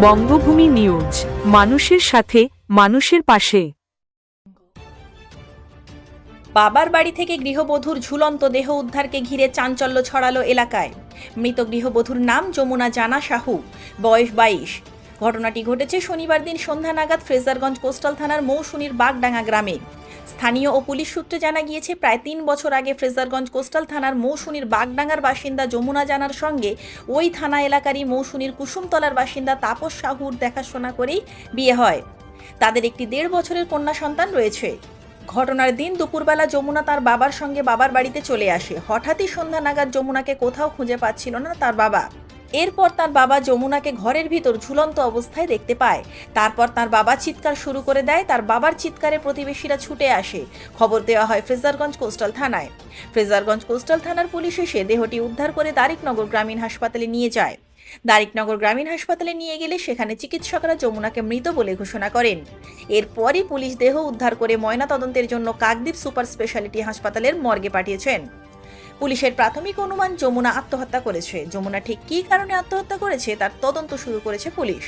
বঙ্গভূমি news, মানুষের সাথে, মানুষের পাশে। বাবার বাড়ি থেকে গৃহবধূর ঝুলন্ত দেহ উদ্ধারকে ঘিরে চাঞ্চল্য ছড়ালো এলাকায়। মৃত গৃহবধূর নাম যমুনা জানা সাহু, বয়স বাইশ। ঘটনাটি ঘটেছে শনিবার দিন সন্ধ্যা নাগাদ ফ্রেজারগঞ্জ কোস্টাল থানার মৌসুনির বাগডাঙ্গা গ্রামে। স্থানীয় ও পুলিশ সূত্রে জানা গিয়েছে, প্রায় তিন বছর আগে ফ্রেজারগঞ্জ কোস্টাল থানার মৌসুনির বাগডাঙ্গার বাসিন্দা যমুনা জানার সঙ্গে ওই থানা এলাকারই মৌসুনির কুসুমতলার বাসিন্দা তাপস সাহুর দেখাশোনা করেই বিয়ে হয়। তাদের একটি দেড় বছরের কন্যা সন্তান রয়েছে। ঘটনার দিন দুপুরবেলা যমুনা তার বাবার সঙ্গে বাবার বাড়িতে চলে আসে। হঠাৎই সন্ধ্যা নাগাদ যমুনাকে কোথাও খুঁজে পাচ্ছিল না তার বাবা। এরপর তার বাবা যমুনাকে ঘরের ভিতর ঝুলন্ত অবস্থায় দেখতে পায়। তারপর তার বাবা চিৎকার শুরু করে দেয়, তার বাবার চিৎকারে প্রতিবেশীরা ছুটে আসে। খবর দেওয়া হয় ফ্রেজারগঞ্জ কোস্টাল থানায়। ফ্রেজারগঞ্জ কোস্টাল থানার পুলিশ এসে দেহটি উদ্ধার করে দারিকনগর গ্রামীণ হাসপাতালে নিয়ে যায়। দারিকনগর গ্রামীণ হাসপাতালে নিয়ে গেলে সেখানে চিকিৎসকরা যমুনাকে মৃত বলে ঘোষণা করেন। এরপরই পুলিশ দেহ উদ্ধার করে ময়নাতদন্তের জন্য কাকদ্বীপ সুপার স্পেশালিটি হাসপাতালের মর্গে পাঠিয়েছেন। পুলিশের প্রাথমিক অনুমান যমুনা আত্মহত্যা করেছে। যমুনা ঠিক কী কারণে আত্মহত্যা করেছে তার তদন্ত শুরু করেছে পুলিশ।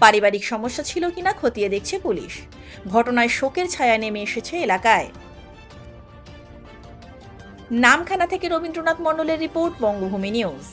পারিবারিক সমস্যা ছিল কিনা খতিয়ে দেখছে পুলিশ। ঘটনায় শোকের ছায়া নেমে এসেছে এলাকায়। নামখানা থেকে রবীন্দ্রনাথ মণ্ডলের রিপোর্ট, বঙ্গভূমি নিউজ।